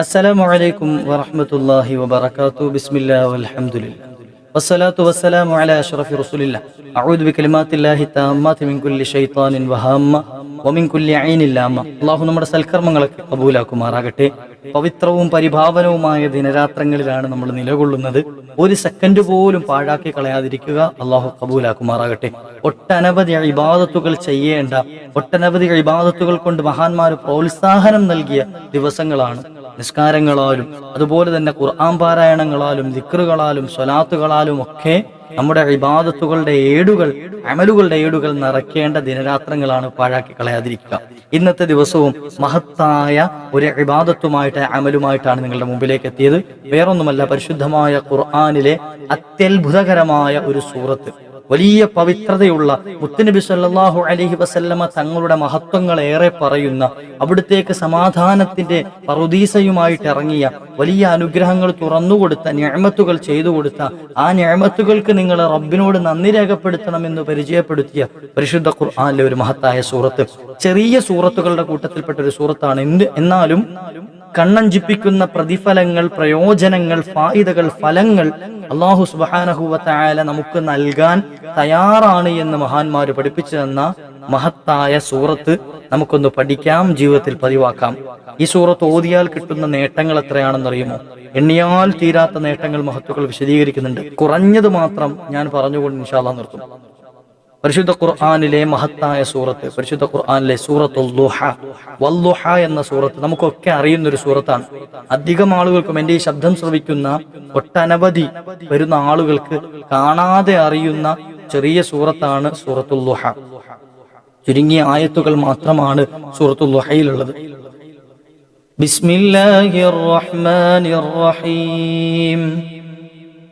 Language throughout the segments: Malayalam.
അസ്സലാമു അലൈക്കും വറഹ്മത്തുള്ളാഹി വബറകാതു ബിസ്മില്ലാഹി വൽഹംദുലില്ലാഹി. വസ്സലാത്തു വസ്സലാമു അലാ അഊദു മിൻ കുല്ലി വമിൻ കുല്ലി അല്ലാഹു നമ്മുടെ സൽക്കർമ്മങ്ങളൊക്കെ കബൂലാക്കുമാറാകട്ടെ. പവിത്രവും പരിഭാവനവുമായ ദിനരാത്രങ്ങളിലാണ് നമ്മൾ നിലകൊള്ളുന്നത്. ഒരു സെക്കൻഡ് പോലും പാഴാക്കി കളയാതിരിക്കുക അള്ളാഹു കബൂലാക്കുമാറാകട്ടെ. ഒട്ടനവധി അഭിബാധത്തുകൾ ചെയ്യേണ്ട ഒട്ടനവധി അഭിബാധത്തുകൾ കൊണ്ട് മഹാന്മാർ പ്രോത്സാഹനം നൽകിയ ദിവസങ്ങളാണ് നിസ്കാരങ്ങളാലും അതുപോലെ തന്നെ ഖുർആൻ പാരായണങ്ങളാലും ദിക്റുകളാലും സ്വലാത്തുകളാലും ഒക്കെ നമ്മുടെ ഇബാദത്തുകളുടെ ഏടുകൾ അമലുകളുടെ ഏടുകൾ നിറയ്ക്കേണ്ട ദിനരാത്രങ്ങളാണ് പാഴാക്കി കളയാതിരിക്കുക. ഇന്നത്തെ ദിവസവും മഹത്തായ ഒരു ഇബാദത്തുമായിട്ട് അമലുമായിട്ടാണ് നിങ്ങളുടെ മുമ്പിലേക്ക് എത്തിയത്. വേറൊന്നുമല്ല പരിശുദ്ധമായ ഖുർആാനിലെ അത്യത്ഭുതകരമായ ഒരു സൂറത്ത്. വലിയ പവിത്രതയുള്ള മുത്തുനബി സല്ലാഹു അലഹി വസല്ലമ തങ്ങളുടെ മഹത്വങ്ങൾ ഏറെ പറയുന്ന അവിടുത്തേക്ക് സമാധാനത്തിന്റെ പറുദീസയുമായിട്ട് ഇറങ്ങിയ വലിയ അനുഗ്രഹങ്ങൾ തുറന്നുകൊടുത്ത ഞാമത്തുകൾ ചെയ്തു കൊടുത്ത ആ ഞാമത്തുകൾക്ക് നിങ്ങൾ റബ്ബിനോട് നന്ദി രേഖപ്പെടുത്തണമെന്ന് പരിചയപ്പെടുത്തിയ പരിശുദ്ധ ഖുർആാനിലെ ഒരു മഹത്തായ സൂറത്ത്. ചെറിയ സൂറത്തുകളുടെ കൂട്ടത്തിൽപ്പെട്ട ഒരു സൂറത്താണ്. എന്ത്? എന്നാലും കണ്ണഞ്ചിപ്പിക്കുന്ന പ്രതിഫലങ്ങൾ പ്രയോജനങ്ങൾ ഫായിദകൾ ഫലങ്ങൾ അള്ളാഹു സുബാനഹുവല നമുക്ക് നൽകാൻ തയ്യാറാണ് എന്ന് മഹാന്മാര് പഠിപ്പിച്ചു തന്ന മഹത്തായ സൂറത്ത് നമുക്കൊന്ന് പഠിക്കാം ജീവിതത്തിൽ പതിവാക്കാം. ഈ സൂറത്ത് ഓതിയാൽ കിട്ടുന്ന നേട്ടങ്ങൾ എത്രയാണെന്നറിയുമോ? എണ്ണിയാൽ തീരാത്ത നേട്ടങ്ങൾ മഹത്തുക്കൾ വിശദീകരിക്കുന്നുണ്ട്. കുറഞ്ഞത് മാത്രം ഞാൻ പറഞ്ഞുകൊണ്ട് നിശാല നിർത്തും പരിശുദ്ധ ഖുർആാനിലെ മഹത്തായ സൂറത്ത് പരിശുദ്ധ ഖുർആാനിലെ സൂറത്ത് എന്ന സൂറത്ത് നമുക്കൊക്കെ അറിയുന്ന ഒരു സൂറത്താണ്. അധികം ആളുകൾക്കും എന്റെ ഈ ശബ്ദം ശ്രവിക്കുന്ന ഒട്ടനവധി വരുന്ന ആളുകൾക്ക് കാണാതെ അറിയുന്ന ചെറിയ സൂറത്താണ് സൂറത്തുല്ലുഹ ചുരുങ്ങിയ ആയത്തുകൾ മാത്രമാണ് സൂറത്തുല്ലുഹയിലുള്ളത് ബിസ്മില്ലാഹിർ റഹ്മാനിർ റഹീം.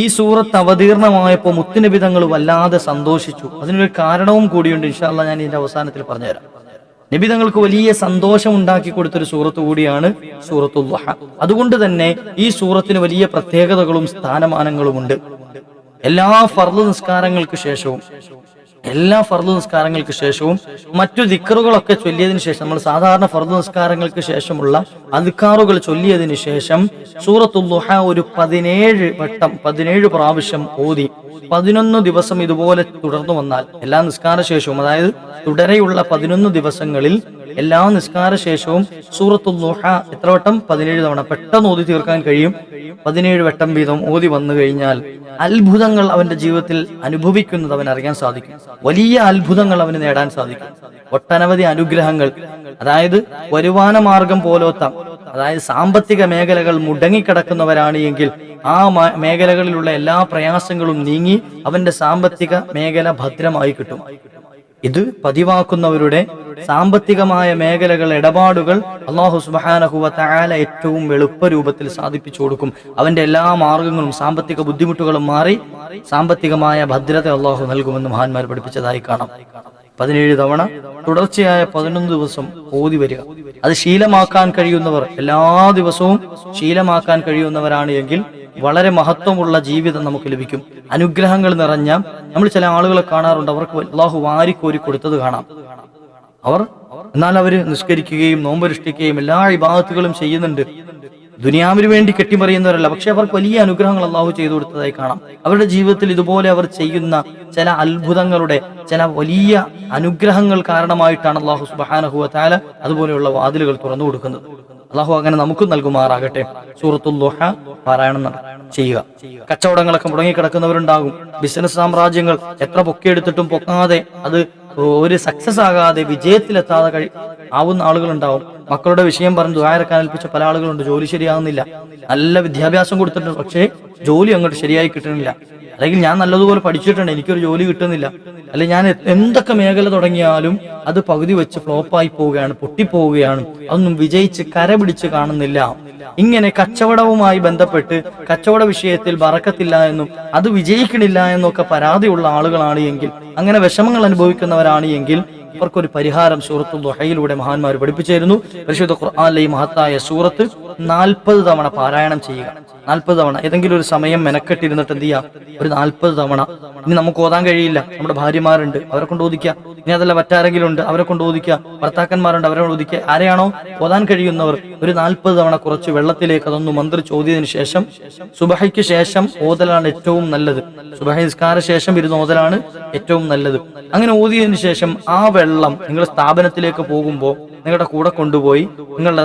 ഈ സൂറത്ത് അവതീർണമായപ്പോൾ മുത്തുനബി തങ്ങൾ വല്ലാതെ സന്തോഷിച്ചു. അതിനൊരു കാരണവും കൂടിയുണ്ട്. ഇൻഷാല്ല ഞാൻ ഇതിന്റെ അവസാനത്തിൽ പറഞ്ഞുതരാം. നബി തങ്ങൾക്ക് വലിയ സന്തോഷം ഉണ്ടാക്കി കൊടുത്തൊരു സൂറത്ത് കൂടിയാണ് സൂറത്തുൽ അതുകൊണ്ട് തന്നെ ഈ സൂറത്തിന് വലിയ പ്രത്യേകതകളും സ്ഥാനമാനങ്ങളും ഉണ്ട് എല്ലാ ഫർദ് നിസ്കാരങ്ങൾക്ക് ശേഷവും. എല്ലാ ഫർദ് നിസ്കാരങ്ങൾക്ക് ശേഷവും മറ്റു ദിക്കറുകളൊക്കെ ചൊല്ലിയതിനു ശേഷം നമ്മൾ സാധാരണ ഫർദ് നിസ്കാരങ്ങൾക്ക് ശേഷമുള്ള അധികാറുകൾ ചൊല്ലിയതിനു ശേഷം സൂറത്തുല്ലുഹ ഒരു പതിനേഴ് വട്ടം പതിനേഴ് പ്രാവശ്യം ഓതി. പതിനൊന്ന് ദിവസം ഇതുപോലെ തുടർന്നു വന്നാൽ എല്ലാ നിസ്കാര ശേഷവും അതായത് തുടരെയുള്ള പതിനൊന്ന് ദിവസങ്ങളിൽ എല്ലാ നിസ്കാര ശേഷവും സൂറത്തുൽ ലുഹ എത്ര വട്ടം? പതിനേഴ് തവണ. പെട്ടെന്ന് ഓതി തീർക്കാൻ കഴിയും. പതിനേഴ് വട്ടം വീതം ഓതി വന്നു കഴിഞ്ഞാൽ അത്ഭുതങ്ങൾ അവന്റെ ജീവിതത്തിൽ അനുഭവിക്കുന്നത് അവൻ അറിയാൻ സാധിക്കും. വലിയ അത്ഭുതങ്ങൾ അവന് നേടാൻ സാധിക്കും. ഒട്ടനവധി അനുഗ്രഹങ്ങൾ. അതായത് വരുമാന മാർഗം പോലോത്ത അതായത് സാമ്പത്തിക മേഖലകൾ മുടങ്ങിക്കിടക്കുന്നവരാണ് എങ്കിൽ ആ മേഖലകളിലുള്ള എല്ലാ പ്രയാസങ്ങളും നീങ്ങി അവന്റെ സാമ്പത്തിക മേഖല ഭദ്രമായി കിട്ടും. ഇത് പതിവാക്കുന്നവരുടെ സാമ്പത്തികമായ മേഖലകൾ ഇടപാടുകൾ അള്ളാഹു സുബാനഹുവ താല ഏറ്റവും എളുപ്പ രൂപത്തിൽ സാധിപ്പിച്ചു കൊടുക്കും. അവന്റെ എല്ലാ മാർഗങ്ങളും സാമ്പത്തിക ബുദ്ധിമുട്ടുകളും മാറി സാമ്പത്തികമായ ഭദ്രത അള്ളാഹു നൽകുമെന്ന് മഹാന്മാർ പഠിപ്പിച്ചതായി കാണാം. പതിനേഴ് തവണ തുടർച്ചയായ പതിനൊന്ന് ദിവസം ഓതി വരിക. അത് ശീലമാക്കാൻ കഴിയുന്നവർ എല്ലാ ദിവസവും ശീലമാക്കാൻ കഴിയുന്നവരാണ് എങ്കിൽ വളരെ മഹത്വമുള്ള ജീവിതം നമുക്ക് ലഭിക്കും. അനുഗ്രഹങ്ങൾ നിറഞ്ഞ നമ്മൾ ചില ആളുകളെ കാണാറുണ്ട്. അവർക്ക് അള്ളാഹു വാരിക്കോരി കൊടുത്തത് കാണാം. അവർ എന്നാൽ അവർ നിഷ്കരിക്കുകയും നോമ്പരിഷ്ഠിക്കുകയും എല്ലാ വിഭാഗത്തുകളും ചെയ്യുന്നുണ്ട്. ദുനിയാവിന് വേണ്ടി കെട്ടിമറിയുന്നവരല്ല. പക്ഷെ അവർക്ക് വലിയ അനുഗ്രഹങ്ങൾ അള്ളാഹു ചെയ്തു കൊടുത്തതായി കാണാം. അവരുടെ ജീവിതത്തിൽ ഇതുപോലെ അവർ ചെയ്യുന്ന ചില അത്ഭുതങ്ങളുടെ ചില വലിയ അനുഗ്രഹങ്ങൾ കാരണമായിട്ടാണ് അള്ളാഹു സുബാനഹുവ അതുപോലെയുള്ള വാതിലുകൾ തുറന്നു കൊടുക്കുന്നത്. അള്ളാഹു അങ്ങനെ നമുക്കും നൽകുമാറാകട്ടെ. സൂറത്തുൽ പാരായണം ചെയ്യുക. കച്ചവടങ്ങളൊക്കെ മുടങ്ങിക്കിടക്കുന്നവരുണ്ടാകും. ബിസിനസ് സാമ്രാജ്യങ്ങൾ എത്ര പൊക്കിയെടുത്തിട്ടും പൊക്കാതെ അത് ഒരു സക്സസ് ആകാതെ വിജയത്തിലെത്താതെ കഴി ആവുന്ന ആളുകളുണ്ടാവും. മക്കളുടെ വിഷയം പറഞ്ഞ് ദുരക്കാൻ ഏൽപ്പിച്ച പല ആളുകളുണ്ട്. ജോലി ശരിയാകുന്നില്ല നല്ല വിദ്യാഭ്യാസം കൊടുത്തിട്ടുണ്ട്. പക്ഷേ ജോലി അങ്ങോട്ട് ശരിയായി കിട്ടുന്നില്ല. അല്ലെങ്കിൽ ഞാൻ നല്ലതുപോലെ പഠിച്ചിട്ടുണ്ട് എനിക്കൊരു ജോലി കിട്ടുന്നില്ല. അല്ലെങ്കിൽ ഞാൻ എന്തൊക്കെ മേഖല തുടങ്ങിയാലും അത് പകുതി വെച്ച് ഫ്ലോപ്പായി പോവുകയാണ് പൊട്ടിപ്പോവുകയാണ്. അതൊന്നും വിജയിച്ച് കര പിടിച്ച് കാണുന്നില്ല. ഇങ്ങനെ കച്ചവടവുമായി ബന്ധപ്പെട്ട് കച്ചവട വിഷയത്തിൽ ബറക്കത്തില്ല എന്നും അത് വിജയിക്കണില്ല എന്നൊക്കെ പരാതിയുള്ള ആളുകളാണ് എങ്കിൽ അങ്ങനെ വിഷമങ്ങൾ അനുഭവിക്കുന്നവരാണ് എങ്കിൽ ഇവർക്കൊരു പരിഹാരം സൂറത്തുൽ ദുഹയിലൂടെ മഹാന്മാർ പഠിപ്പിച്ചിരുന്നു. പരിശുദ്ധ ഖുർആനിലെ ഈ മഹത്തായ സൂറത്ത് നാൽപ്പത് തവണ പാരായണം ചെയ്യുക. നാൽപ്പത് തവണ. ഏതെങ്കിലും ഒരു സമയം മെനക്കെട്ടിരുന്നിട്ട് എന്ത് ചെയ്യാം? ഒരു നാൽപ്പത് തവണ. ഇനി നമുക്ക് ഓതാൻ കഴിയില്ല. നമ്മുടെ ഭാര്യമാരുണ്ട്. അവരെ കൊണ്ട് ഓദിക്ക ഇനി അതല്ല മറ്റാരെങ്കിലും ഉണ്ട്. അവരെ കൊണ്ട് ഓദിക്കുക ഭർത്താക്കന്മാരുണ്ട്. അവരെ കൊണ്ട് ഓദിക്കുക ആരെയാണോ ഓതാൻ കഴിയുന്നവർ ഒരു നാൽപ്പത് തവണ കുറച്ച് വെള്ളത്തിലേക്ക് അതൊന്ന് മന്ത്രി ഓതിയതിനു ശേഷം സുബഹയ്ക്ക് ശേഷം ഓതലാണ് ഏറ്റവും നല്ലത്. സുബഹ നിസ്കാര ശേഷം ഇരുന്ന് ഓതലാണ് ഏറ്റവും നല്ലത്. അങ്ങനെ ഓതിയതിനു ശേഷം ആ വെള്ളം നിങ്ങൾ സ്ഥാപനത്തിലേക്ക് പോകുമ്പോൾ നിങ്ങളുടെ കൂടെ കൊണ്ടുപോയി നിങ്ങളുടെ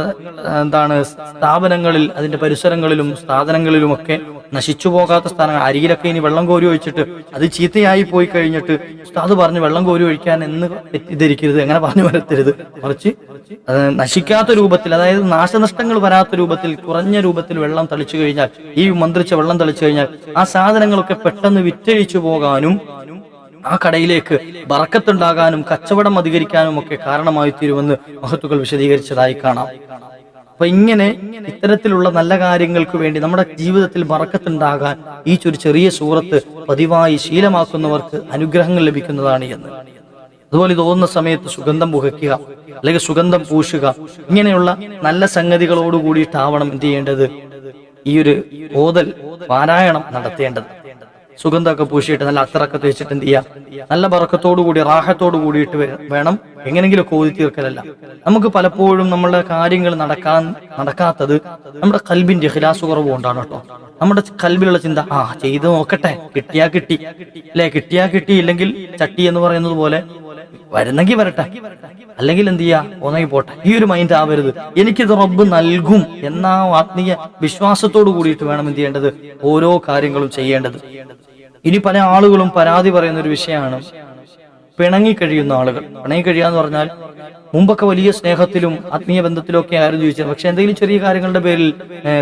എന്താണ് സ്ഥാപനങ്ങളിൽ അതിന്റെ പരിസരങ്ങളിലും സ്ഥാപനങ്ങളിലുമൊക്കെ നശിച്ചു പോകാത്ത സ്ഥാനങ്ങൾ അരിയിലൊക്കെ ഇനി വെള്ളം കോരി ഒഴിച്ചിട്ട് അത് ചീത്തയായി പോയി കഴിഞ്ഞിട്ട് ഉസ്താദ് പറഞ്ഞ് വെള്ളം കോരി ഒഴിക്കാൻ എന്ന് തെറ്റിദ്ധരിക്കരുത് എങ്ങനെ പറഞ്ഞു വരത്തരുത്. മറിച്ച് അത് നശിക്കാത്ത രൂപത്തിൽ അതായത് നാശനഷ്ടങ്ങൾ വരാത്ത രൂപത്തിൽ കുറഞ്ഞ രൂപത്തിൽ വെള്ളം തളിച്ചു കഴിഞ്ഞാൽ ഈ മന്ത്രിച്ച വെള്ളം തളിച്ചു കഴിഞ്ഞാൽ ആ സാധനങ്ങളൊക്കെ പെട്ടെന്ന് വിറ്റഴിച്ചു പോകാനും ആ കടയിലേക്ക് ബറക്കത്തുണ്ടാകാനും കച്ചവടം അധികരിക്കാനും ഒക്കെ കാരണമായി തീരുമെന്ന് മഹത്തുക്കൾ വിശദീകരിച്ചതായി കാണാം. അപ്പൊ ഇങ്ങനെ ഇത്തരത്തിലുള്ള നല്ല കാര്യങ്ങൾക്ക് വേണ്ടി നമ്മുടെ ജീവിതത്തിൽ ബറക്കത്തുണ്ടാകാൻ ഈ ഒരു ചെറിയ സൂറത്ത് പതിവായി ശീലമാക്കുന്നവർക്ക് അനുഗ്രഹങ്ങൾ ലഭിക്കുന്നതാണ് എന്ന്. അതുപോലെ തോന്നുന്ന സമയത്ത് സുഗന്ധം പുകയ്ക്കുക അല്ലെങ്കിൽ സുഗന്ധം പൂശുക ഇങ്ങനെയുള്ള നല്ല സംഗതികളോട് കൂടിയിട്ടാവണം എന്ത് ചെയ്യേണ്ടത്? ഈ ഒരു ഓതൽ പാരായണം നടത്തേണ്ടത്. സുഗന്ധമൊക്കെ പൂശിയിട്ട് നല്ല അത്തറൊക്കെ തേച്ചിട്ട് എന്ത് ചെയ്യാം? നല്ല ബറക്കത്തോടു കൂടി റാഹത്തോടു കൂടിയിട്ട് വേണം എങ്ങനെങ്കിലും ഓതി തീർക്കലല്ല. നമുക്ക് പലപ്പോഴും നമ്മളുടെ കാര്യങ്ങൾ നടക്കാൻ നടക്കാത്തത് നമ്മുടെ കൽബിന്റെ ഹിലാസ് കുറവ് കൊണ്ടാണ് കേട്ടോ. നമ്മുടെ കൽബിലുള്ള ചിന്ത ആ ചെയ്ത് നോക്കട്ടെ കിട്ടിയാ കിട്ടി. അല്ലെ? കിട്ടിയാ കിട്ടി ഇല്ലെങ്കിൽ ചട്ടി എന്ന് പറയുന്നത് പോലെ വരുന്നെങ്കിൽ വരട്ടെ. അല്ലെങ്കിൽ എന്ത് ചെയ്യാ? ഒന്നെങ്കിൽ പോട്ടെ. ഈ ഒരു മൈൻഡ് ആവരുത്. എനിക്കിത് റബ്ബ് നൽകും എന്ന ആത്മീയ വിശ്വാസത്തോടു കൂടിയിട്ട് വേണം എന്ത് ചെയ്യേണ്ടത്? ഓരോ കാര്യങ്ങളും ചെയ്യേണ്ടത്. ഇനി പല ആളുകളും പരാതി പറയുന്ന ഒരു വിഷയമാണ് പിണങ്ങി കഴിയുന്ന ആളുകൾ. പിണങ്ങി കഴിയാന്ന് പറഞ്ഞാൽ മുമ്പൊക്കെ വലിയ സ്നേഹത്തിലും ആത്മീയ ബന്ധത്തിലും ഒക്കെ ആയിരുന്നു ചോദിച്ചത്. പക്ഷെ എന്തെങ്കിലും ചെറിയ കാര്യങ്ങളുടെ പേരിൽ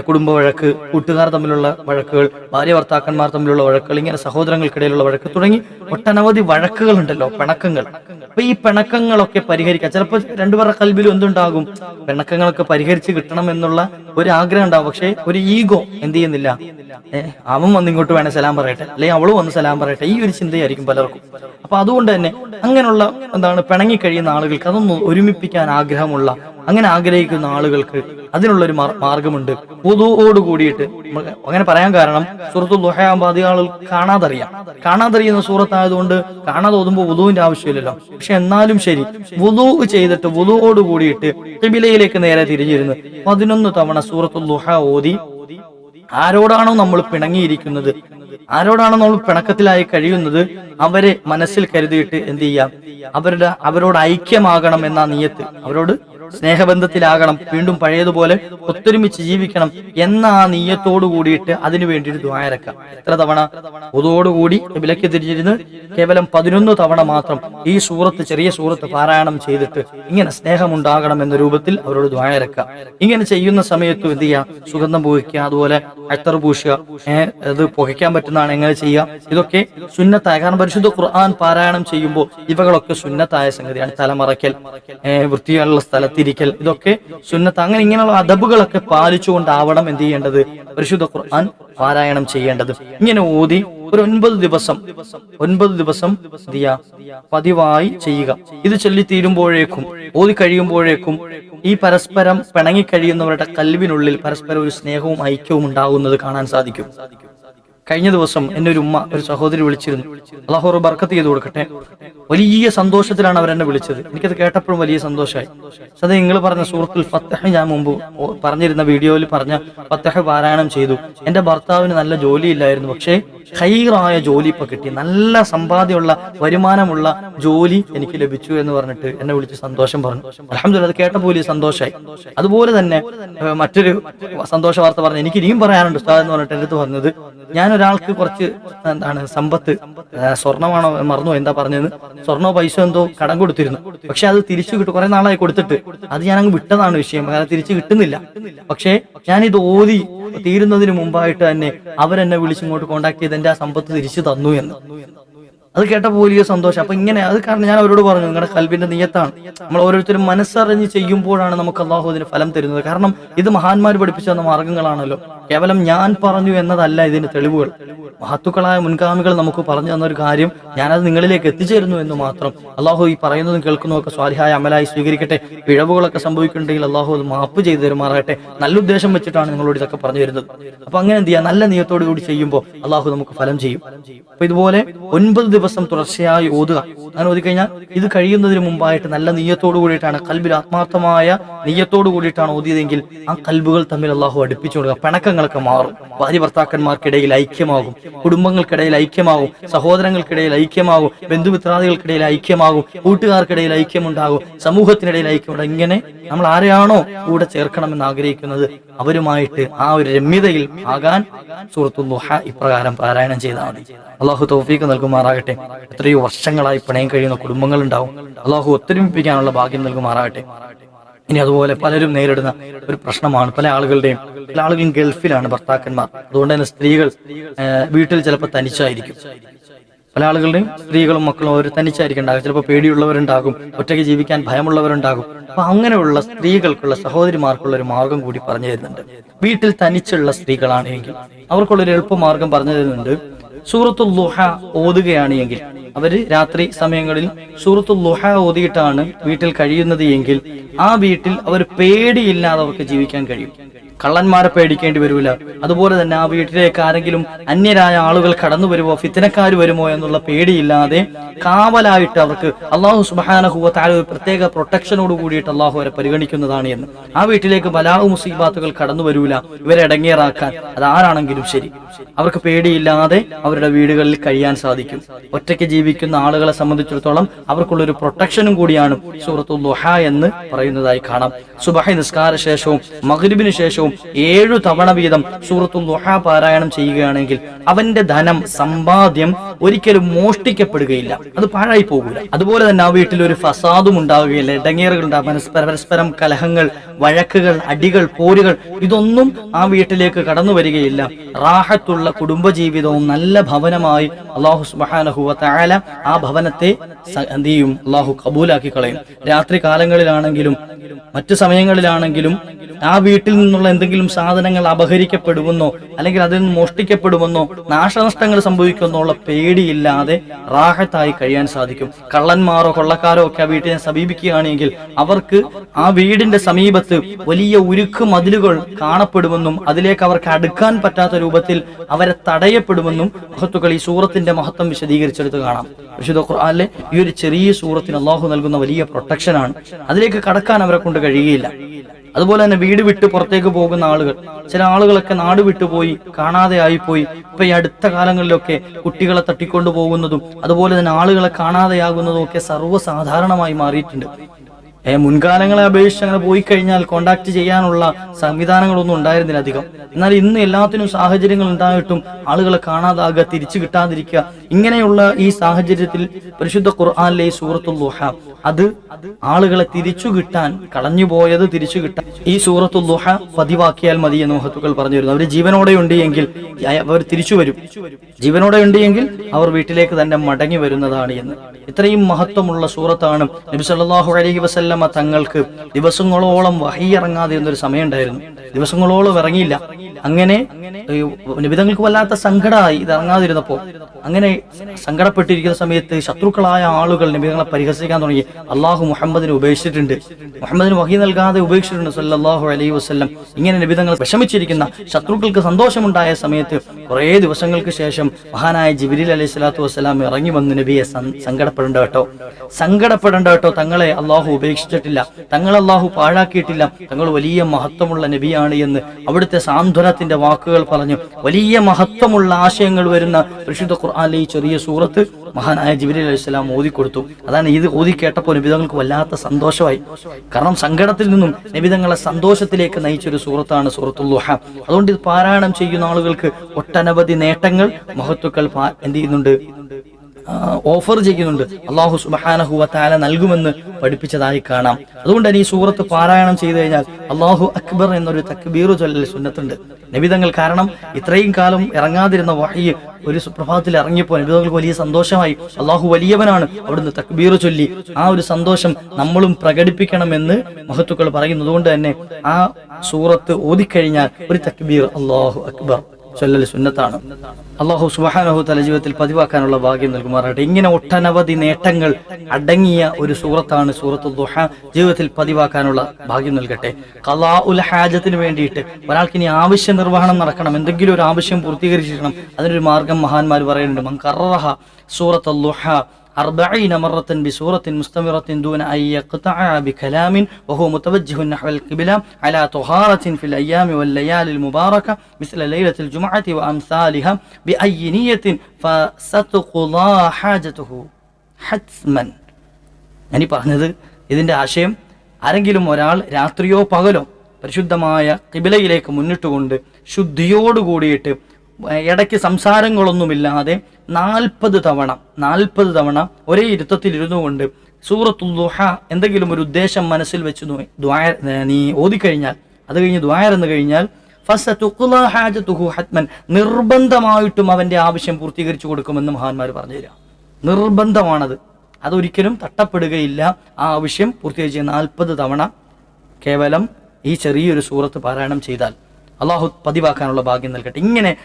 കുടുംബ വഴക്ക് കൂട്ടുകാർ തമ്മിലുള്ള വഴക്കുകൾ ഭാര്യ ഭർത്താക്കന്മാർ തമ്മിലുള്ള വഴക്കുകൾ ഇങ്ങനെ സഹോദരങ്ങൾക്കിടയിലുള്ള വഴക്ക് തുടങ്ങി ഒട്ടനവധി വഴക്കുകൾ ഉണ്ടല്ലോ പിണക്കങ്ങൾ. അപ്പൊ ഈ പിണക്കങ്ങളൊക്കെ പരിഹരിക്കാം ചിലപ്പോൾ രണ്ടുപേരുടെ കൽബിലും എന്തുണ്ടാകും? പിണക്കങ്ങളൊക്കെ പരിഹരിച്ച് കിട്ടണം എന്നുള്ള ഒരു ആഗ്രഹം ഉണ്ടാവും. പക്ഷെ ഒരു ഈഗോ എന്ത് ചെയ്യുന്നില്ല. അവൻ വന്ന് ഇങ്ങോട്ട് വേണേ സലാം പറയട്ടെ. അല്ലെങ്കിൽ അവൾ വന്ന് സലാം പറയട്ടെ. ഈ ഒരു ചിന്തയായിരിക്കും പലർക്കും. അപ്പൊ അതുകൊണ്ട് തന്നെ അങ്ങനെയുള്ള എന്താണ് പിണങ്ങി കഴിയുന്ന ആളുകൾക്ക് അതൊന്ന് ഒരുമിപ്പിക്കാൻ ആഗ്രഹമുള്ള അങ്ങനെ ആഗ്രഹിക്കുന്ന ആളുകൾക്ക് അതിനുള്ളൊരു മാർഗമുണ്ട്. പൊതുവോട് കൂടിയിട്ട് അങ്ങനെ പറയാൻ കാരണം സുഹൃത്തു ദുഹയാകുമ്പോൾ അധികം ആളുകൾ കാണാതറിയാം. കാണാതറിയുന്ന സൂറത്തായതുകൊണ്ട് കാണാതെ ഓതുമ്പോൾ വുതുവിന്റെ ആവശ്യമില്ലല്ലോ. പക്ഷെ എന്നാലും ശരി വുതു ചെയ്തിട്ട് വുതുവോട് കൂടിയിട്ട് കിബിലയിലേക്ക് നേരെ തിരിഞ്ഞിരുന്ന് പതിനൊന്ന് തവണ സൂറത്തുൽ ദുഹ ഓതി ആരോടാണോ നമ്മൾ പിണങ്ങിയിരിക്കുന്നത് ആരോടാണോ നമ്മൾ പിണക്കത്തിലായി കഴിയുന്നത് അവരെ മനസ്സിൽ കരുതിയിട്ട് എന്ത് ചെയ്യാം? അവരുടെ അവരോട് ഐക്യമാകണം എന്ന നീയത്ത് അവരോട് സ്നേഹബന്ധത്തിലാകണം. വീണ്ടും പഴയതുപോലെ ഒത്തൊരുമിച്ച് ജീവിക്കണം എന്ന ആ നീയത്തോടു കൂടിയിട്ട് അതിനു വേണ്ടിയിട്ട് ദ്വായരക്കാം എത്ര തവണ ഒതോടുകൂടി വിലക്ക് തിരിച്ചിരുന്ന് കേവലം പതിനൊന്ന് തവണ മാത്രം ഈ സൂറത്ത് ചെറിയ സൂറത്ത് പാരായണം ചെയ്തിട്ട് ഇങ്ങനെ സ്നേഹമുണ്ടാകണം എന്ന രൂപത്തിൽ അവരോട് ദ്വായരക്കാം ഇങ്ങനെ ചെയ്യുന്ന സമയത്ത് എന്ത് ചെയ്യുക? സുഗന്ധം പൂഹിക്കുക അതുപോലെ അത്തർ പൂശുക അത് പുകയ്ക്കാൻ പറ്റുന്നതാണ് എങ്ങനെ ചെയ്യുക? ഇതൊക്കെ സുന്നത്തായ കാരണം പരിശുദ്ധ ഖുർആൻ പാരായണം ചെയ്യുമ്പോൾ ഇവകളൊക്കെ സുന്നത്തായ സംഗതിയാണ്. തലമറയ്ക്കൽ വൃത്തിയുള്ള വൃത്തിയുള്ള സ്ഥലത്തിരിക്കൽ ഇതൊക്കെ സുന്നത്ത് അങ്ങനെ ഇങ്ങനെയുള്ള അദബുകളൊക്കെ പാലിച്ചുകൊണ്ടാവണം എന്ത് ചെയ്യേണ്ടത്? പരിശുദ്ധ ഖുർആൻ പാരായണം ചെയ്യേണ്ടത്. ഇങ്ങനെ ഓതി ഒരു ഒൻപത് ദിവസം ഒൻപത് ദിവസം ദിയ പതിവായി ചെയ്യുക. ഇത് ചൊല്ലി തീരുമ്പോഴേക്കും ഓതി കഴിയുമ്പോഴേക്കും ഈ പരസ്പരം പിണങ്ങി കഴിയുന്നവരുടെ കൽവിനുള്ളിൽ പരസ്പരം ഒരു സ്നേഹവും ഐക്യവും ഉണ്ടാകുന്നത് കാണാൻ സാധിക്കും. കഴിഞ്ഞ ദിവസം എന്നെ ഒരു ഉമ്മ ഒരു സഹോദരി വിളിച്ചിരുന്നു. അള്ളാഹു ബർക്കത്ത് ചെയ്ത് കൊടുക്കട്ടെ. വലിയ സന്തോഷത്തിലാണ് അവരെന്നെ വിളിച്ചത്. എനിക്കത് കേട്ടപ്പോഴും വലിയ സന്തോഷമായി അത് നിങ്ങൾ പറഞ്ഞ സുഹൃത്തുൽ ഫത്തഹ് ഞാൻ മുമ്പ് പറഞ്ഞിരുന്ന വീഡിയോയിൽ പറഞ്ഞ ഫത്തഹ് പാരായണം ചെയ്തു. എന്റെ ഭർത്താവിന് നല്ല ജോലിയില്ലായിരുന്നു. പക്ഷേ ഹൈറായ ജോലി ഇപ്പൊ കിട്ടി. നല്ല സമ്പാദ്യമുള്ള വരുമാനമുള്ള ജോലി എനിക്ക് ലഭിച്ചു എന്ന് പറഞ്ഞിട്ട് എന്നെ വിളിച്ച് സന്തോഷം പറഞ്ഞു. അലഹമ്മദ് അത് കേട്ടപ്പോൾ വലിയ സന്തോഷമായി അതുപോലെ തന്നെ മറ്റൊരു സന്തോഷ വാർത്ത പറഞ്ഞു എനിക്ക് ഇനിയും പറയാനുണ്ട്. ഉസ്താദ് എന്ന് പറഞ്ഞിട്ട് എന്റെ അടുത്ത് പറഞ്ഞത് ഞാൻ ഒരാൾക്ക് കുറച്ച് എന്താണ് സമ്പത്ത് സ്വർണമാണോ മറന്നു എന്താ പറഞ്ഞത് സ്വർണോ പൈസ എന്തോ കടം കൊടുത്തിരുന്നു. പക്ഷെ അത് തിരിച്ചു കിട്ടും കുറെ നാളായി കൊടുത്തിട്ട്. അത് ഞാൻ അങ്ങ് വിട്ടതാണ് വിഷയം. അങ്ങനെ തിരിച്ചു കിട്ടുന്നില്ല. പക്ഷേ ഞാൻ ഇത് ഓതി തീരുന്നതിന് മുമ്പായിട്ട് തന്നെ അവരെന്നെ വിളിച്ചിങ്ങോട്ട് കോണ്ടാക്ട് ചെയ്ത് എന്റെ ആ സമ്പത്ത് തിരിച്ചു തന്നു എന്ന്. അത് കേട്ടപ്പോൾ വലിയ സന്തോഷം. അപ്പൊ ഇങ്ങനെ അത് കാരണം ഞാൻ അവരോട് പറഞ്ഞു നിങ്ങളുടെ കൽവിന്റെ നിയത്താണ്. നമ്മൾ ഓരോരുത്തരും മനസ്സറിഞ്ഞ് ചെയ്യുമ്പോഴാണ് നമുക്ക് അള്ളാഹു അതിന് ഫലം തരുന്നത്. കാരണം ഇത് മഹാന്മാർ പഠിപ്പിച്ചു തന്ന മാർഗങ്ങളാണല്ലോ കേവലം ഞാൻ പറഞ്ഞു എന്നതല്ല ഇതിന് തെളിവുകൾ. മഹത്തുക്കളായ മുൻഗാമികൾ നമുക്ക് പറഞ്ഞു തന്ന ഒരു കാര്യം ഞാനത് നിങ്ങളിലേക്ക് എത്തിച്ചേരുന്നു എന്ന് മാത്രം. അള്ളാഹു ഈ പറയുന്നതും കേൾക്കുന്നതൊക്കെ സ്വാലിഹായ അമലായി സ്വീകരിക്കട്ടെ. പിഴവുകളൊക്കെ സംഭവിക്കുന്നുണ്ടെങ്കിൽ അള്ളാഹു അത് മാപ്പ് ചെയ്തു തരുമാറാകട്ടെ. നല്ല ഉദ്ദേശം വെച്ചിട്ടാണ് നിങ്ങളോട് ഇതൊക്കെ പറഞ്ഞു വരുന്നത്. അപ്പൊ അങ്ങനെ എന്ത് ചെയ്യാം? നല്ല നിയത്തോടു കൂടി ചെയ്യുമ്പോൾ അള്ളാഹു നമുക്ക് ഫലം ചെയ്യും. അപ്പൊ ഇതുപോലെ ഒൻപത് ദിവസം തുടർച്ചയായി ഓതുക. അങ്ങനെ ഓതി കഴിഞ്ഞാൽ ഇത് കഴിയുന്നതിന് മുമ്പായിട്ട് നല്ല നീയത്തോടു കൂടിയിട്ടാണ് കൽബിൽ ആത്മാർത്ഥമായ നീയത്തോടു കൂടിയിട്ടാണ് ഓതിയതെങ്കിൽ ആ കൽബുകൾ തമ്മിൽ അള്ളാഹു അടുപ്പിച്ചു കൊടുക്കുക. പിണക്കങ്ങളൊക്കെ മാറും. ഭാര്യ ഭർത്താക്കന്മാർക്കിടയിൽ ഐക്യമാകും. കുടുംബങ്ങൾക്കിടയിൽ ഐക്യമാകും. സഹോദരങ്ങൾക്കിടയിൽ ഐക്യമാകും. ബന്ധുമിത്രാദികൾക്കിടയിൽ ഐക്യമാകും. കൂട്ടുകാർക്കിടയിൽ ഐക്യമുണ്ടാകും. സമൂഹത്തിനിടയിൽ ഐക്യമുണ്ടാകും ഇങ്ങനെ നമ്മൾ ആരെയാണോ കൂടെ ചേർക്കണമെന്ന് ആഗ്രഹിക്കുന്നത് അവരുമായിട്ട് ആ ഒരു രമ്യതയിൽ ആകാൻ സുഹൃത്തു ദുഹ ഇപ്രകാരം പാരായണം ചെയ്താൽ മതി. അള്ളാഹു തൗഫീക്ക് നൽകുമാറാകട്ടെ. എത്രയോ വർഷങ്ങളായി പിണയം കഴിയുന്ന കുടുംബങ്ങൾ ഉണ്ടാവും അള്ളാഹു ഒത്തൊരുമിപ്പിക്കാനുള്ള ഭാഗ്യം നൽകുമാറാകട്ടെ. ഇനി അതുപോലെ പലരും നേരിടുന്ന ഒരു പ്രശ്നമാണ്. പല ആളുകളുടെയും പല ആളുകളും ഗൾഫിലാണ് ഭർത്താക്കന്മാർ. അതുകൊണ്ട് തന്നെ സ്ത്രീകൾ വീട്ടിൽ ചിലപ്പോൾ തനിച്ചായിരിക്കും. പല ആളുകളുടെയും സ്ത്രീകളും മക്കളും അവർ തനിച്ചായിരിക്കും ഉണ്ടാകും ചിലപ്പോൾ പേടിയുള്ളവരുണ്ടാകും ഒറ്റയ്ക്ക് ജീവിക്കാൻ ഭയമുള്ളവരുണ്ടാകും. അപ്പൊ അങ്ങനെയുള്ള സ്ത്രീകൾക്കുള്ള സഹോദരിമാർക്കുള്ള ഒരു മാർഗം കൂടി പറഞ്ഞു തരുന്നുണ്ട്. വീട്ടിൽ തനിച്ചുള്ള സ്ത്രീകളാണെങ്കിൽ അവർക്കുള്ള ഒരു എളുപ്പമാർഗം പറഞ്ഞു തരുന്നുണ്ട്. സൂറത്തുൽ ലുഹ ഓതുകയാണ് എങ്കിൽ അവർ രാത്രി സമയങ്ങളിൽ സൂറത്തുൽ ലുഹ ഓതിയിട്ടാണ് വീട്ടിൽ കഴിയുന്നത് എങ്കിൽ ആ വീട്ടിൽ അവർ പേടിയില്ലാതെ അവർക്ക് ജീവിക്കാൻ കഴിയും. കള്ളന്മാരെ പേടിക്കേണ്ടി വരൂല. അതുപോലെ തന്നെ ആ വീട്ടിലേക്ക് ആരെങ്കിലും അന്യരായ ആളുകൾ കടന്നു വരുമോ ഫിത്തനക്കാർ വരുമോ എന്നുള്ള പേടിയില്ലാതെ കാവലായിട്ട് അവർക്ക് അള്ളാഹു സുബാനഹുവ താര ഒരു പ്രത്യേക പ്രൊട്ടക്ഷനോട് കൂടിയിട്ട് അള്ളാഹു അവരെ പരിഗണിക്കുന്നതാണ് എന്ന്. ആ വീട്ടിലേക്ക് ബലാഹു മുസീബാത്തുകൾ കടന്നു വരൂല ഇവരെ ഇടങ്ങേറാക്കാൻ. അതാരാണെങ്കിലും ശരി. അവർക്ക് പേടിയില്ലാതെ അവരുടെ വീടുകളിൽ കഴിയാൻ സാധിക്കും. ഒറ്റയ്ക്ക് ജീവിക്കുന്ന ആളുകളെ സംബന്ധിച്ചിടത്തോളം അവർക്കുള്ള ഒരു പ്രൊട്ടക്ഷനും കൂടിയാണ് സൂറത്തുൽ എന്ന് പറയുന്നതായി കാണാം. സുബഹ നിസ്കാര ശേഷവും മഗ്രിബിന് ശേഷവും ഏഴു തവണ വീതം സൂറത്തുൽ ലുഹ പാരായണം ചെയ്യുകയാണെങ്കിൽ അവന്റെ ധനം സമ്പാദ്യം ഒരിക്കലും മോഷ്ടിക്കപ്പെടുകയില്ല. അത് പാഴായി പോകില്ല അതുപോലെ തന്നെ ആ വീട്ടിൽ ഒരു ഫസാദും ഉണ്ടാവുകയില്ല. ഇടങ്ങേറുകൾ ഉണ്ടാകും പരസ്പര കലഹങ്ങൾ വഴക്കുകൾ അടികൾ പോരുകൾ ഇതൊന്നും ആ വീട്ടിലേക്ക് കടന്നു വരികയില്ല. റാഹത്തുള്ള കുടുംബജീവിതവും നല്ല ഭവനമായി അള്ളാഹു സുബാനഹുവ താല ആ ഭവനത്തെ എന്ത് ചെയ്യും? അള്ളാഹു കബൂലാക്കി കളയും. രാത്രി കാലങ്ങളിലാണെങ്കിലും മറ്റു സമയങ്ങളിലാണെങ്കിലും ആ വീട്ടിൽ നിന്നുള്ള എന്തെങ്കിലും സാധനങ്ങൾ അപഹരിക്കപ്പെടുമെന്നോ അല്ലെങ്കിൽ അതിൽ നിന്ന് മോഷ്ടിക്കപ്പെടുമെന്നോ നാശനഷ്ടങ്ങൾ സംഭവിക്കുമെന്നോ ഉള്ള പേടിയില്ലാതെ റാഹത്തായി കഴിയാൻ സാധിക്കും. കള്ളന്മാരോ കൊള്ളക്കാരോ ഒക്കെ ആ വീട്ടിനെ സമീപിക്കുകയാണെങ്കിൽ അവർക്ക് ആ വീടിന്റെ സമീപത്ത് വലിയ ഉരുക്ക് മതിലുകൾ കാണപ്പെടുമെന്നും അതിലേക്ക് അവർക്ക് അടുക്കാൻ പറ്റാത്ത രൂപത്തിൽ അവരെ തടയപ്പെടുമെന്നും മഹത്തുക്കൾ ഈ സൂറത്തിന്റെ മഹത്വം വിശദീകരിച്ചെടുത്ത് കാണാം. വിശുദ്ധ ഖുർആനിലെ ഈ ഒരു ചെറിയ സൂറത്തിന് അള്ളാഹു നൽകുന്ന വലിയ പ്രൊട്ടക്ഷനാണ്. അതിലേക്ക് കടക്കാൻ അവരെ കൊണ്ട് കഴിയുകയില്ല. അതുപോലെ തന്നെ വീട് വിട്ട് പുറത്തേക്ക് പോകുന്ന ആളുകൾ. ചില ആളുകളൊക്കെ നാട് വിട്ടുപോയി കാണാതെ ആയിപ്പോയി. ഇപ്പൊ ഈ അടുത്ത കാലങ്ങളിലൊക്കെ കുട്ടികളെ തട്ടിക്കൊണ്ടു പോകുന്നതും അതുപോലെ തന്നെ ആളുകളെ കാണാതെയാകുന്നതും ഒക്കെ സർവസാധാരണമായി മാറിയിട്ടുണ്ട്. മുൻകാലങ്ങളെ അപേക്ഷിച്ച് അങ്ങനെ പോയി കഴിഞ്ഞാൽ കോണ്ടാക്ട് ചെയ്യാനുള്ള സംവിധാനങ്ങളൊന്നും ഉണ്ടായിരുന്നില്ല അധികം. എന്നാൽ ഇന്ന് എല്ലാത്തിനും സാഹചര്യങ്ങൾ ഉണ്ടായിട്ടും ആളുകളെ കാണാതാകുക തിരിച്ചു കിട്ടാതിരിക്കുക ഇങ്ങനെയുള്ള ഈ സാഹചര്യത്തിൽ പരിശുദ്ധ ഖുർആാനിലെ സൂറത്തുൽ ദുഹ അത് ആളുകളെ തിരിച്ചു കിട്ടാൻ കളഞ്ഞുപോയത് തിരിച്ചു കിട്ടാൻ ഈ സൂറത്തുൽ ദുഹ പതിവാക്കിയാൽ മതി എന്ന് മഹത്തുക്കൾ പറഞ്ഞു വരുന്നു അവർ ജീവനോടെ ഉണ്ട് എങ്കിൽ അവർ തിരിച്ചു വരും. ജീവനോടെ ഉണ്ട് എങ്കിൽ അവർ വീട്ടിലേക്ക് തന്നെ മടങ്ങി വരുന്നതാണ് എന്ന്. ഇത്രയും മഹത്വമുള്ള സൂറത്താണ് നബി അലഹി അലൈഹി വസല്ലമ തങ്ങൾക്ക് ദിവസങ്ങളോളം വഹി ഇറങ്ങാതെ എന്നൊരു സമയം ഉണ്ടായിരുന്നു ദിവസങ്ങളോളം ഇറങ്ങിയില്ല. അങ്ങനെ നിബിതങ്ങൾക്ക് വല്ലാത്ത സങ്കടമായി ഇത് ഇറങ്ങാതിരുന്നപ്പോ. അങ്ങനെ സങ്കടപ്പെട്ടിരിക്കുന്ന സമയത്ത് ശത്രുക്കളായ ആളുകൾ നിബിതങ്ങളെ പരിഹസിക്കാൻ തുടങ്ങി. അള്ളാഹു മുഹമ്മദിനെ ഉപേക്ഷിച്ചിട്ടുണ്ട്. മുഹമ്മദിന് വഹി നൽകാതെ ഉപേക്ഷിച്ചിട്ടുണ്ട് സല്ലാഹു അലൈഹി വസല്ലം. ഇങ്ങനെ നിബിതങ്ങൾ വിഷമിച്ചിരിക്കുന്ന ശത്രുക്കൾക്ക് സന്തോഷമുണ്ടായ സമയത്ത് കുറേ ദിവസങ്ങൾക്ക് ശേഷം മഹാനായ ജിബിരിൽ അലൈഹി സ്വലാത്തു വസ്സലാം ഇറങ്ങി വന്ന് നബിയെ സങ്കടപ്പെടേണ്ട കേട്ടോ. സങ്കടപ്പെടേണ്ട കേട്ടോ തങ്ങളെ അള്ളാഹു ഉപേക്ഷിച്ചു ഉപേക്ഷിച്ചിട്ടില്ല തങ്ങൾ അള്ളാഹു പാഴാക്കിയിട്ടില്ല. തങ്ങൾ വലിയ മഹത്വമുള്ള നബിയാണ് എന്ന് അവിടുത്തെ സാന്ത്വനത്തിന്റെ വാക്കുകൾ പറഞ്ഞു. വലിയ മഹത്വമുള്ള ആശയങ്ങൾ വരുന്ന പരിശുദ്ധ ഖുർആാനിലെ ഈ ചെറിയ സൂറത്ത് മഹാനായ ജിബിലി അലൈഹി സ്വലാം ഓതി കൊടുത്തു അതാണ് ഇത് ഓതി കേട്ടപ്പോൾ നിബിതങ്ങൾക്ക് വല്ലാത്ത സന്തോഷമായി. കാരണം സങ്കടത്തിൽ നിന്നും നിബിതങ്ങളെ സന്തോഷത്തിലേക്ക് നയിച്ചൊരു സൂറത്താണ് സൂറത്തുൽ ലുഹ അതുകൊണ്ട് ഇത് പാരായണം ചെയ്യുന്ന ആളുകൾക്ക് ഒട്ടനവധി നേട്ടങ്ങൾ മഹത്വക്കൾ എന്ത് ചെയ്യുന്നുണ്ട്? ഓഫർ ചെയ്യുന്നുണ്ട്. അള്ളാഹു സുബഹാനഹു വത്താല നൽകുമെന്ന് പഠിപ്പിച്ചതായി കാണാം. അതുകൊണ്ട് തന്നെ ഈ സൂറത്ത് പാരായണം ചെയ്തു കഴിഞ്ഞാൽ അള്ളാഹു അക്ബർ എന്നൊരു തക്ബീറു ചൊല്ലൽ സുന്നത്തുണ്ട്. നബിതങ്ങൾ കാരണം ഇത്രയും കാലം ഇറങ്ങാതിരുന്ന വഹയ്യ് ഒരു സുപ്രഭാതത്തിൽ ഇറങ്ങിയപ്പോൾ നബിതങ്ങൾക്ക് വലിയ സന്തോഷമായി. അള്ളാഹു വലിയവനാണ്. അവിടുന്ന് തക്ബീർ ചൊല്ലി ആ ഒരു സന്തോഷം നമ്മളും പ്രകടിപ്പിക്കണമെന്ന് മഹത്തുക്കൾ പറയുന്നു അതുകൊണ്ട് തന്നെ ആ സൂറത്ത് ഓതിക്കഴിഞ്ഞാൽ ഒരു തക്ബീർ അള്ളാഹു അക്ബർ. ചൊല്ലൽ സുന്നത്താണ്. അള്ളാഹു സുബാനഹു തല ജീവിതത്തിൽ പതിവാക്കാനുള്ള ഭാഗ്യം നൽകുമാറാകട്ടെ. ഇങ്ങനെ ഒട്ടനവധി നേട്ടങ്ങൾ അടങ്ങിയ ഒരു സൂറത്താണ് സൂറത്ത് ദുഹ. ജീവിതത്തിൽ പതിവാക്കാനുള്ള ഭാഗ്യം നൽകട്ടെ. കലാ ഉൽ ഹാജത്തിന് വേണ്ടിയിട്ട് ഒരാൾക്ക് ഇനി ആവശ്യ നിർവഹണം നടക്കണം എന്തെങ്കിലും ഒരു ആവശ്യം പൂർത്തീകരിച്ചിരിക്കണം അതിനൊരു മാർഗം മഹാന്മാർ പറയുന്നുണ്ട്. മങ്കറഹ സൂറത്ത് ദുഹ. أربعين مرة بسورة مستمرة دون أن يقطع بكلام وهو متوجه نحو القبلة على طهارة في الأيام والليالي المباركة مثل ليلة الجمعة وأمثالها بأي نية فستقضى حاجته حتما ഞാനീ പറഞ്ഞത് ഇതിൻ്റെ ആശയം ആരെങ്കിലും ഒരാൾ രാത്രിയോ പകലോ പരിശുദ്ധമായ കിബിലയിലേക്ക് മുന്നിട്ടുകൊണ്ട് ശുദ്ധിയോട് കൂടിയിട്ട് ഇടയ്ക്ക് സംസാരങ്ങളൊന്നുമില്ലാതെ നാൽപ്പത് തവണ നാൽപ്പത് തവണ ഒരേ ഇരുത്തത്തിൽ ഇരുന്നു കൊണ്ട് സൂറത്തു ദുഹ എന്തെങ്കിലും ഒരു ഉദ്ദേശം മനസ്സിൽ വെച്ച് ദ്വായ നീ ഓതിക്കഴിഞ്ഞാൽ അത് കഴിഞ്ഞ് ദ്വായരെന്ന് കഴിഞ്ഞാൽ ഹത്മൻ നിർബന്ധമായിട്ടും അവന്റെ ആവശ്യം പൂർത്തീകരിച്ചു കൊടുക്കുമെന്ന് മഹാന്മാർ പറഞ്ഞു തരാം. നിർബന്ധമാണത്. അതൊരിക്കലും തട്ടപ്പെടുകയില്ല. ആ ആവശ്യം പൂർത്തീകരിച്ച് നാൽപ്പത് തവണ കേവലം ഈ ചെറിയൊരു സൂറത്ത് പാരായണം ചെയ്താൽ അള്ളാഹു പതിവാക്കാനുള്ള ഭാഗ്യം നൽകട്ടെ. ഇങ്ങനെ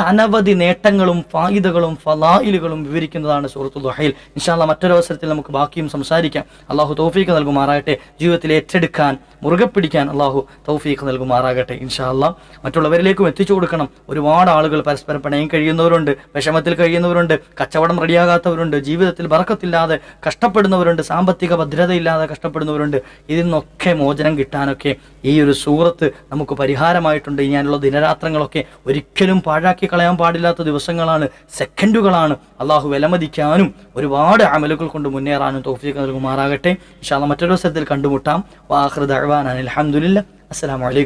ഒട്ടനവധി നേട്ടങ്ങളും ഫായിദകളും ഫലായിലുകളും വിവരിക്കുന്നതാണ് സൂറത്തുൽ ദുഹയിൽ. ഇൻഷാല്ല മറ്റൊരു അവസരത്തിൽ നമുക്ക് ബാക്കിയും സംസാരിക്കാം. അള്ളാഹു തൗഫീഖ് നൽകുമാറാകട്ടെ. ജീവിതത്തിൽ ഏറ്റെടുക്കാൻ മുറുകെ പിടിക്കാൻ അള്ളാഹു തൗഫീഖ് നൽകുമാറാകട്ടെ. ഇൻഷാല്ല മറ്റുള്ളവരിലേക്കും എത്തിച്ചു കൊടുക്കണം. ഒരുപാട് ആളുകൾ പരസ്പരം പണയം കഴിയുന്നവരുണ്ട് വിഷമത്തിൽ കഴിയുന്നവരുണ്ട് കച്ചവടം റെഡിയാകാത്തവരുണ്ട് ജീവിതത്തിൽ ബറക്കത്തില്ലാതെ കഷ്ടപ്പെടുന്നവരുണ്ട് സാമ്പത്തിക ഭദ്രതയില്ലാതെ കഷ്ടപ്പെടുന്നവരുണ്ട്. ഇതിൽ നിന്നൊക്കെ മോചനം കിട്ടാനൊക്കെ ഈ ഒരു സൂറത്ത് നമുക്ക് പരിഹാരമായിട്ടുണ്ട്. ഇനിയുള്ള ദിനരാത്രങ്ങളൊക്കെ ഒരിക്കലും പാഴാക്കി കളയാൻ പാടില്ലാത്ത ദിവസങ്ങളാണ് സെക്കൻഡുകളാണ് അള്ളാഹു വിലമതിക്കാനും ഒരുപാട് അമലുകൾ കൊണ്ട് മുന്നേറാനും തോഫിക്ക് നൽകുമാറാകട്ടെ. ഇൻഷാല്ല മറ്റൊരു അവസരത്തിൽ കണ്ടുമുട്ടാം. വാഹൃദ് അഹ്വാൻ അലഹമുല്ല അസ്സലാമലൈക്കും